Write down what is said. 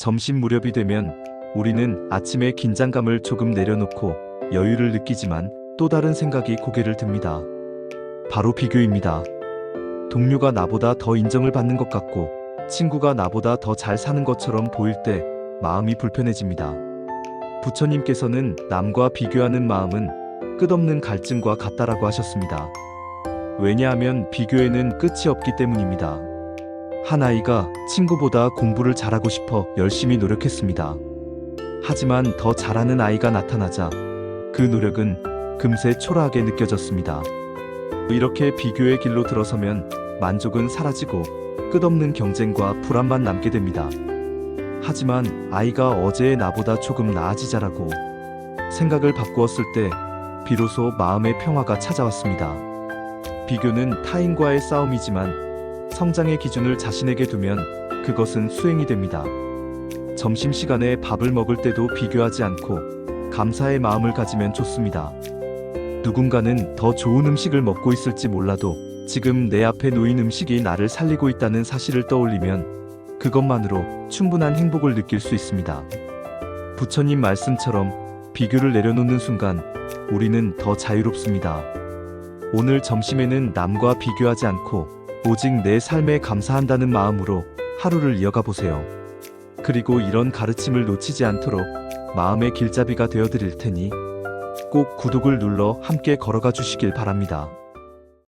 점심 무렵이 되면 우리는 아침의 긴장감을 조금 내려놓고 여유를 느끼지만 또 다른 생각이 고개를 듭니다. 바로 비교입니다. 동료가 나보다 더 인정을 받는 것 같고 친구가 나보다 더 잘 사는 것처럼 보일 때 마음이 불편해집니다. 부처님께서는 남과 비교하는 마음은 끝없는 갈증과 같다라고 하셨습니다. 왜냐하면 비교에는 끝이 없기 때문입니다. 한 아이가 친구보다 공부를 잘하고 싶어 열심히 노력했습니다. 하지만 더 잘하는 아이가 나타나자 그 노력은 금세 초라하게 느껴졌습니다. 이렇게 비교의 길로 들어서면 만족은 사라지고 끝없는 경쟁과 불안만 남게 됩니다. 하지만 아이가 어제의 나보다 조금 나아지자라고 생각을 바꾸었을 때 비로소 마음의 평화가 찾아왔습니다. 비교는 타인과의 싸움이지만 성장의 기준을 자신에게 두면 그것은 수행이 됩니다. 점심시간에 밥을 먹을 때도 비교하지 않고 감사의 마음을 가지면 좋습니다. 누군가는 더 좋은 음식을 먹고 있을지 몰라도 지금 내 앞에 놓인 음식이 나를 살리고 있다는 사실을 떠올리면 그것만으로 충분한 행복을 느낄 수 있습니다. 부처님 말씀처럼 비교를 내려놓는 순간 우리는 더 자유롭습니다. 오늘 점심에는 남과 비교하지 않고 오직 내 삶에 감사한다는 마음으로 하루를 이어가 보세요. 그리고 이런 가르침을 놓치지 않도록 마음의 길잡이가 되어 드릴 테니 꼭 구독을 눌러 함께 걸어가 주시길 바랍니다.